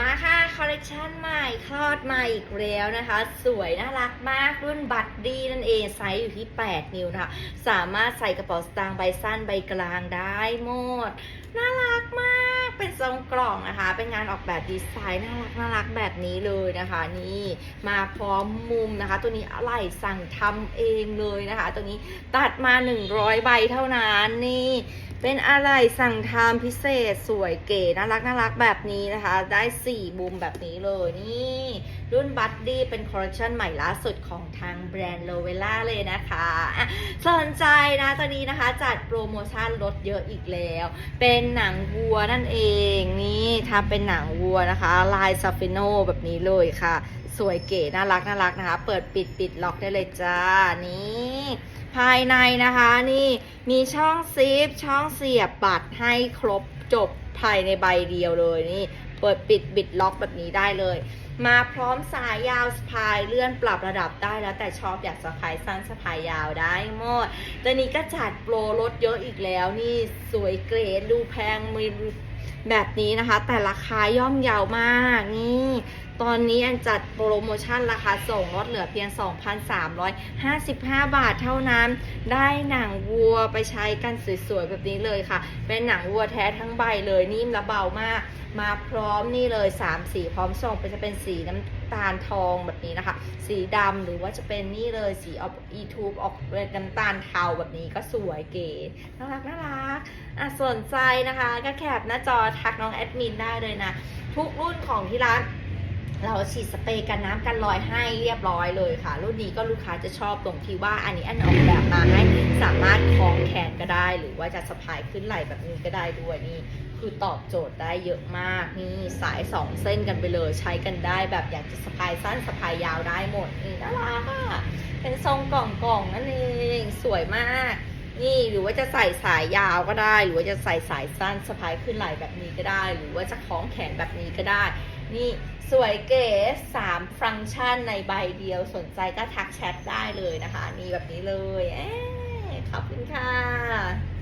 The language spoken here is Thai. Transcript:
มาค่ะคอลเลกชันใหม่คลอดมาอีกแล้วนะคะ สวยน่ารักมากรุ่นบัตดี้นั่นเองไซส์อยู่ที่ 8 นิ้วนะคะ สามารถใส่กระเป๋าสตางค์ใบสั้นใบกลางได้หมด น่ารักมาก เป็นทรงกล่องนะคะ เป็นงานออกแบบดีไซน์น่ารักน่ารักแบบนี้เลยนะคะ นี่มาพร้อมมุมนะคะ ตัวนี้อะไรสั่งทำเองเลยนะคะ ตัวนี้ตัดมา 100 ใบเท่านั้นนี่เป็นอะไรสั่งทำพิเศษสวยเก๋น่ารักน่ารักแบบนี้นะคะ ได้ 4 บุมแบบนี้เลยนี่ รุ่นบัตดี้เป็นคอลเลคชันใหม่ล่าสุดของทางแบรนด์โลเวล่าเลยนะคะะสนใจนะตอนนี้นะคะจัดโปรโมชั่นลดเยอะอีกแล้ว เป็นหนังวัวนั่นเองนี่ทำเป็นหนังวัวนะคะ ลายซาฟิโนแบบนี้เลยค่ะ สวยเก๋น่ารักน่ารักนะคะ เปิดปิดปิดล็อกได้เลยจ้านี่ภายในนะคะนี่มีช่องซิปช่องเสียบบัตรให้ครบจบ ภายในใบเดียวเลยนี่เปิดปิดบิดล็อกแบบนี้ได้เลย มาพร้อมสายยาวสะพายเลื่อนปรับระดับได้แล้วแต่ชอบอยากสะพายสั้นสะพายยาวได้หมดตัวนี้ก็จัดโปรลดเยอะอีกแล้วนี่สวยเกรดดูแพงมี แบบนี้นะคะ แต่ราคาย่อมเยาวมากนี่ตอนนี้อันจัดโปรโมชั่นราคาส่งลดเหลือเพียง 2,355 บาทเท่านั้น ได้หนังวัวไปใช้กันสวยๆ แบบนี้เลยค่ะ เป็นหนังวัวแท้ทั้งใบเลยนิ่มและเบามาก มาพร้อมนี่เลย 3 สีพร้อมส่งเป็นจะเป็นสีน้ำตาลทองแบบนี้นะคะ สีดำหรือว่าจะเป็นนี่เลยสีออกอีทูบออกเป็นน้ำตาลเทาแบบนี้ก็สวยเก๋น่ารักน่ารัก อะสนใจนะคะก็แคปหน้าจอทักน้องแอดมินได้เลยนะ ทุกรุ่นของที่ร้านเราฉีดสเปรย์กันน้ำกันรอยให้เรียบร้อยเลยค่ะ รุ่นนี้ก็ลูกค้าจะชอบตรงที่ว่าอันนี้อันออกแบบมาให้สามารถคล้องแขนก็ได้ หรือว่าจะสะพายขึ้นไหล่แบบนี้ก็ได้ด้วยนี่คือตอบโจทย์ได้เยอะมากนี่สายสองเส้นกันไปเลยใช้กันได้แบบอยากจะสะพายสั้นสะพายยาวได้หมดนี่น่ารักอะเป็นทรงกล่องๆนั่นเองสวยมาก นี่หรือว่าจะใส่สายยาวก็ได้ หรือว่าจะใส่สายสั้นสะพายขึ้นไหล่แบบนี้ก็ได้ หรือว่าจะคล้องแขนแบบนี้ก็ได้ นี่สวยเก๋สามฟังก์ชันในใบเดียวสนใจก็ทักแชทได้เลยนะคะ นี่แบบนี้เลยเอขอบคุณค่ะ